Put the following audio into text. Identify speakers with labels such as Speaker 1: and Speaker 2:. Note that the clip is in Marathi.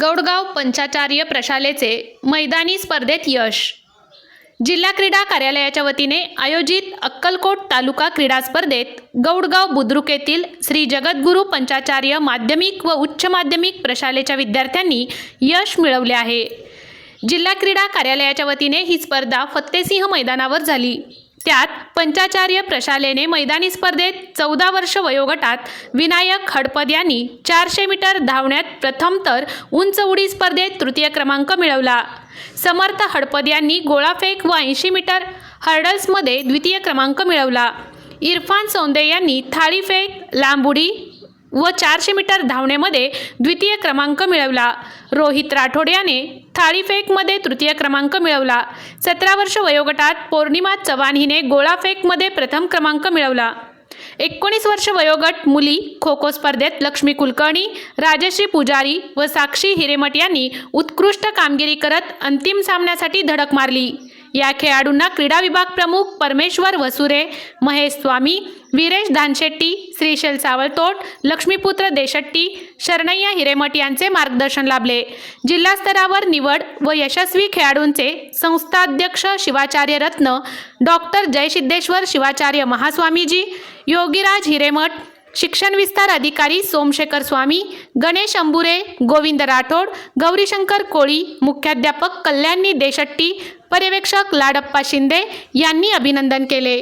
Speaker 1: गौडगाव पंचाचार्य प्रशालेचे मैदानी स्पर्धेत यश. जिल्हा क्रीडा कार्यालयाच्या वतीने आयोजित अक्कलकोट तालुका क्रीडा स्पर्धेत गौडगाव बुद्रुक येथील श्री जगद्गुरू पंचाचार्य माध्यमिक व उच्च माध्यमिक प्रशालेच्या विद्यार्थ्यांनी यश मिळवले आहे. जिल्हा क्रीडा कार्यालयाच्या वतीने ही स्पर्धा फत्तेसिंह मैदानावर झाली. त्यात पंचाचार्य प्रशालेने मैदानी स्पर्धेत चौदा वर्ष वयोगटात विनायक हडपद यांनी चारशे मीटर धावण्यात प्रथम तर उंच उडी स्पर्धेत तृतीय क्रमांक मिळवला. समर्थ हडपद यांनी गोळाफेक व ऐंशी मीटर हर्डल्समध्ये द्वितीय क्रमांक मिळवला. इरफान सौंदे यांनी थाळीफेक लांबुडी व चारशे मीटर धावण्यामध्ये द्वितीय क्रमांक मिळवला. रोहित राठोड याने थाळीफेकमध्ये तृतीय क्रमांक मिळवला. सतरा वर्ष वयोगटात पौर्णिमा चव्हाण हिने गोळाफेकमध्ये प्रथम क्रमांक मिळवला. एकोणीस वर्ष वयोगट मुली खो खो स्पर्धेत लक्ष्मी कुलकर्णी राजश्री पुजारी व साक्षी हिरेमठ यांनी उत्कृष्ट कामगिरी करत अंतिम सामन्यासाठी धडक मारली. या खेळाडूंना क्रीडा विभाग प्रमुख परमेश्वर वसुरे महेश स्वामी वीरेश धानशेट्टी श्रीशैल सावळतोट लक्ष्मीपुत्र देशट्टी शरणय्या हिरेमठ यांचे मार्गदर्शन लाभले. जिल्हा स्तरावर निवड व यशस्वी खेळाडूंचे संस्थाध्यक्ष शिवाचार्य रत्न डॉक्टर जयसिद्धेश्वर शिवाचार्य महास्वामीजी योगीराज हिरेमठ शिक्षण विस्तार अधिकारी सोमशेखर स्वामी गणेश अंबुरे गोविंद राठोड गौरीशंकर कोळी मुख्याध्यापक कल्याणी देशट्टी पर्यवेक्षक लाडप्पा शिंदे यांनी अभिनंदन केले.